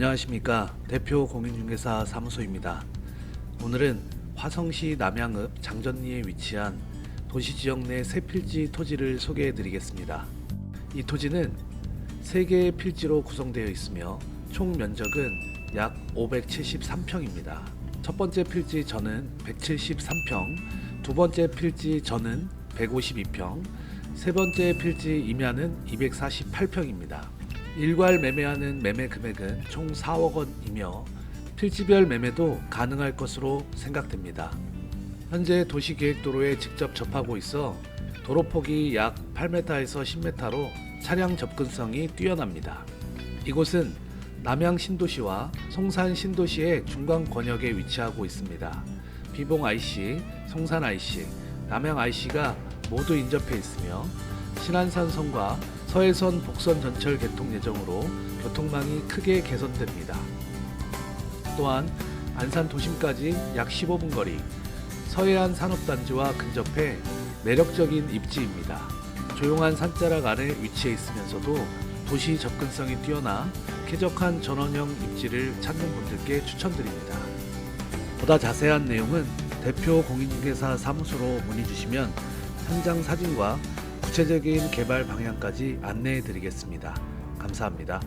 안녕하십니까 대표 공인중개사 사무소입니다. 오늘은 화성시 남양읍 장전리에 위치한 도시지역 내 새 필지 토지를 소개해 드리겠습니다. 이 토지는 세 개의 필지로 구성되어 있으며 총 면적은 약 573평입니다. 첫 번째 필지 전은 173평, 두 번째 필지 전은 152평, 세 번째 필지 임야는 248평입니다. 일괄 매매하는 매매 금액은 총 4억 원이며 필지별 매매도 가능할 것으로 생각됩니다. 현재 도시계획도로에 직접 접하고 있어 도로폭이 약 8m에서 10m로 차량 접근성이 뛰어납니다. 이곳은 남양 신도시와 송산 신도시의 중간 권역에 위치하고 있습니다. 비봉 IC, 송산 IC, 남양 IC가 모두 인접해 있으며 신안산선과 서해선 복선 전철 개통 예정으로 교통망이 크게 개선됩니다. 또한 안산 도심까지 약 15분 거리, 서해안 산업단지와 근접해 매력적인 입지입니다. 조용한 산자락 아래 위치해 있으면서도 도시 접근성이 뛰어나 쾌적한 전원형 입지를 찾는 분들께 추천드립니다. 보다 자세한 내용은 대표 공인중개사 사무소로 문의 주시면 현장 사진과 구체적인 개발 방향까지 안내해 드리겠습니다. 감사합니다.